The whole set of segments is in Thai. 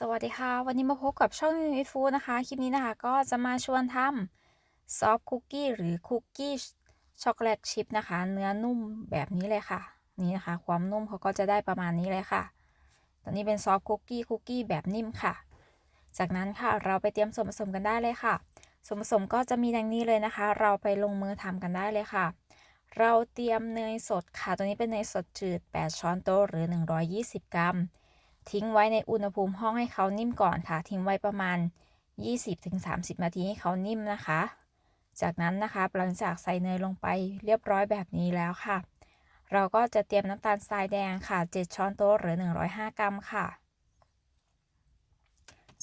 สวัสดีค่ะ วันนี้มาพบกับช่องนิวฟูนะคะ คลิปนี้นะคะ ก็จะมาชวนทำซอฟคุกกี้หรือคุกกี้ช็อกโกแลตชิพนะคะ เนื้อนุ่มแบบนี้เลยค่ะ นี่นะคะ ความนุ่มเขาก็จะได้ประมาณนี้เลยค่ะ ตอนนี้เป็นซอฟคุกกี้คุกกี้แบบนิ่มค่ะ จากนั้นค่ะเราไปเตรียมส่วนผสมกันได้เลยค่ะ ส่วนผสมก็จะมีดังนี้เลยนะคะ เราไปลงมือทำกันได้เลยค่ะ เราเตรียมเนยสดค่ะ ตัวนี้เป็นเนยสดจืด 8 ช้อนโต๊ะหรือ 120 กรัม ทิ้งไว้ในอุณหภูมิห้องให้เขานิ่มก่อนค่ะ ทิ้งไว้ประมาณ 20-30 นาทีให้เขานิ่มนะคะ จากนั้นนะคะหลังจากใส่เนยลงไปเรียบร้อยแบบนี้แล้วค่ะ เราก็จะเตรียมน้ำตาลทรายแดงค่ะ 7 ช้อนโต๊ะหรือ 105 กรัมค่ะ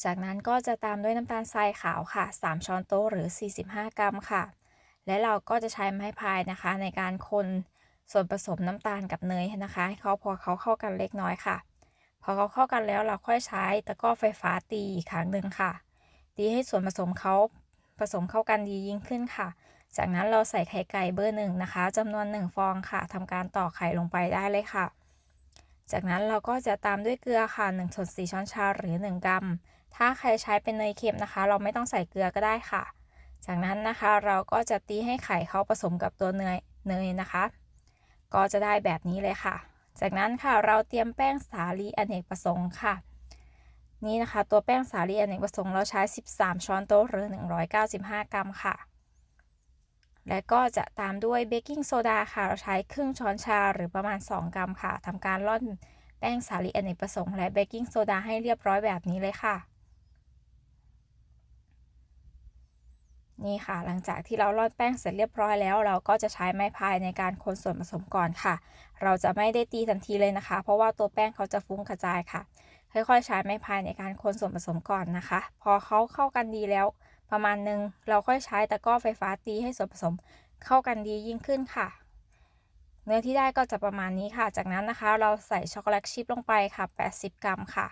จากนั้นก็จะตามด้วยน้ำตาลทรายขาวค่ะ 3 ช้อนโต๊ะหรือ 45 กรัมค่ะ และเราก็จะใช้ไม้พายนะคะในการคนส่วนผสมน้ำตาลกับเนยนะคะให้เขาพอเขาเข้ากันเล็กน้อยค่ะ พอเขาเข้ากันแล้วเราค่อยใช้ตะกร้อไฟฟ้าตีอีกครั้งหนึ่งค่ะ ตีให้ส่วนผสมเขาผสมเข้ากันดียิ่งขึ้นค่ะ จากนั้นเราใส่ไข่ไก่เบอร์หนึ่งนะคะจำนวนหนึ่งฟองค่ะทำการต่อไข่ลงไปได้เลยค่ะ จากนั้นเราก็จะตามด้วยเกลือค่ะ1ส่วน4ช้อนชาหรือ 1 กรัม ถ้าใครใช้เป็นเนยเค็มนะคะ เราไม่ต้องใส่เกลือก็ได้ค่ะ จากนั้นนะคะเราก็จะตีให้ไข่เขาผสมกับตัวเนยเนยนะคะ ก็จะได้แบบนี้เลยค่ะ จากนั้นค่ะเราเตรียมแป้งสาลีอเนกประสงค์ค่ะ นี่นะคะ ตัวแป้งสาลีอเนกประสงค์เราใช้ 13 ช้อนโต๊ะหรือ 195 กรัมค่ะ และก็จะตามด้วยเบกกิ้งโซดาค่ะ เราใช้ครึ่งช้อนชาหรือประมาณ 2 กรัมค่ะทำการร่อนแป้งสาลีอเนกประสงค์และเบกกิ้งโซดาให้เรียบร้อยแบบนี้เลยค่ะ นี่ค่ะ หลังจากที่เราร่อนแป้งเสร็จเรียบร้อยแล้ว เราก็จะใช้ไม้พายในการคนส่วนผสมก่อนค่ะ เราจะไม่ได้ตีทันทีเลยนะคะ เพราะว่าตัวแป้งเขาจะฟุ้งกระจายค่ะ ค่อยๆ ใช้ไม้พายในการคนส่วนผสมก่อนนะคะ พอเขาเข้ากันดีแล้ว ประมาณนึง เราค่อยใช้ตะกร้อไฟฟ้าตีให้ส่วนผสมเข้ากันดียิ่งขึ้นค่ะ เนื้อที่ได้ก็จะประมาณนี้ค่ะ จากนั้นนะคะ เราใส่ช็อกโกแลตชิพลงไปค่ะ 80 กรัมค่ะ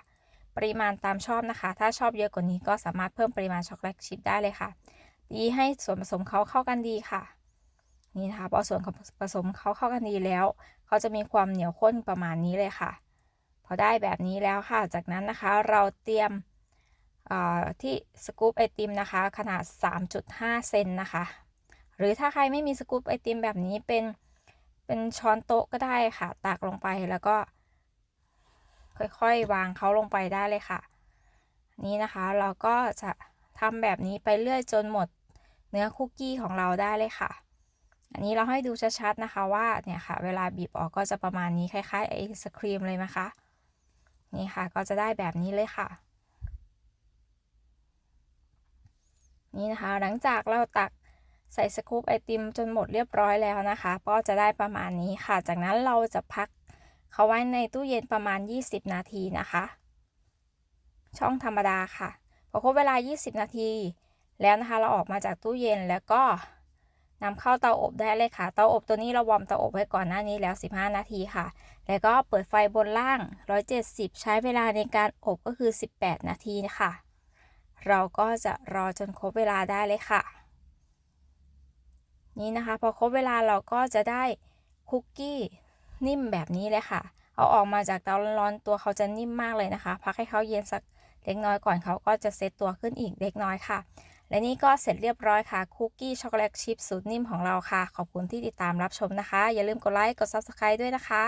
ปริมาณตามชอบนะคะ ถ้าชอบเยอะกว่านี้ก็สามารถเพิ่มปริมาณช็อกโกแลตชิพได้เลยค่ะ ตีให้ส่วนผสมเขาเข้ากันดีค่ะ นี่นะคะพอส่วนผสมเขาเข้ากันดีแล้วเขาจะมีความเหนียวข้นประมาณนี้เลยค่ะ พอได้แบบนี้แล้วค่ะ จากนั้นนะคะเราเตรียมที่สกู๊ปไอติมนะคะ ขนาด 3.5 เซนนะคะ หรือถ้าใครไม่มีสกู๊ปไอติมแบบนี้เป็นเป็นช้อนโต๊ะก็ได้ค่ะ ตักลงไปแล้วก็ ค่อยๆ วางเขาลงไปได้เลยค่ะ นี่นะคะเราก็จะทำแบบนี้ไปเรื่อยจนหมด เนื้อคุกกี้ของเราได้เลยค่ะ อันนี้เราให้ดูชัดๆนะคะว่าเนี่ยค่ะ เวลาบีบออกก็จะประมาณนี้คล้ายๆไอศครีมเลยนะคะ นี่ค่ะก็จะได้แบบนี้เลยค่ะ นี่นะคะ หลังจากเราตักใส่สกู๊ปไอติมจนหมดเรียบร้อยแล้วนะคะ ก็จะได้ประมาณนี้ค่ะ จากนั้นเราจะพักเขาไว้ในตู้เย็นประมาณ 20 นาทีนะคะ ช่องธรรมดาค่ะพอครบเวลา 20 นาที แล้วนะคะเราออกมาจากตู้เย็นแล้วก็นำเข้าเตาอบได้เลยค่ะ เตาอบตัวนี้เราวอร์มเตาอบไว้ก่อนหน้านี้แล้ว 15 นาทีค่ะ แล้วก็เปิดไฟบนล่าง 170 ใช้เวลาในการอบก็คือ 18 นาทีค่ะเราก็จะรอจนครบเวลาได้เลยค่ะ นี่นะคะ พอครบเวลาเราก็จะได้คุกกี้นิ่มแบบนี้เลยค่ะ เอาออกมาจากเตาร้อนๆตัวเขาจะนิ่มมากเลยนะคะ พักให้เขาเย็นสักเล็กน้อยก่อนเขาก็จะเซตตัวขึ้นอีกเล็กน้อยค่ะ และนี่ก็เสร็จเรียบร้อยค่ะคุกกี้ช็อกโกแลตชิพสูตรนิ่มของเราค่ะ ขอบคุณที่ติดตามรับชมนะคะ อย่าลืมกดไลค์กด Subscribe ด้วยนะคะ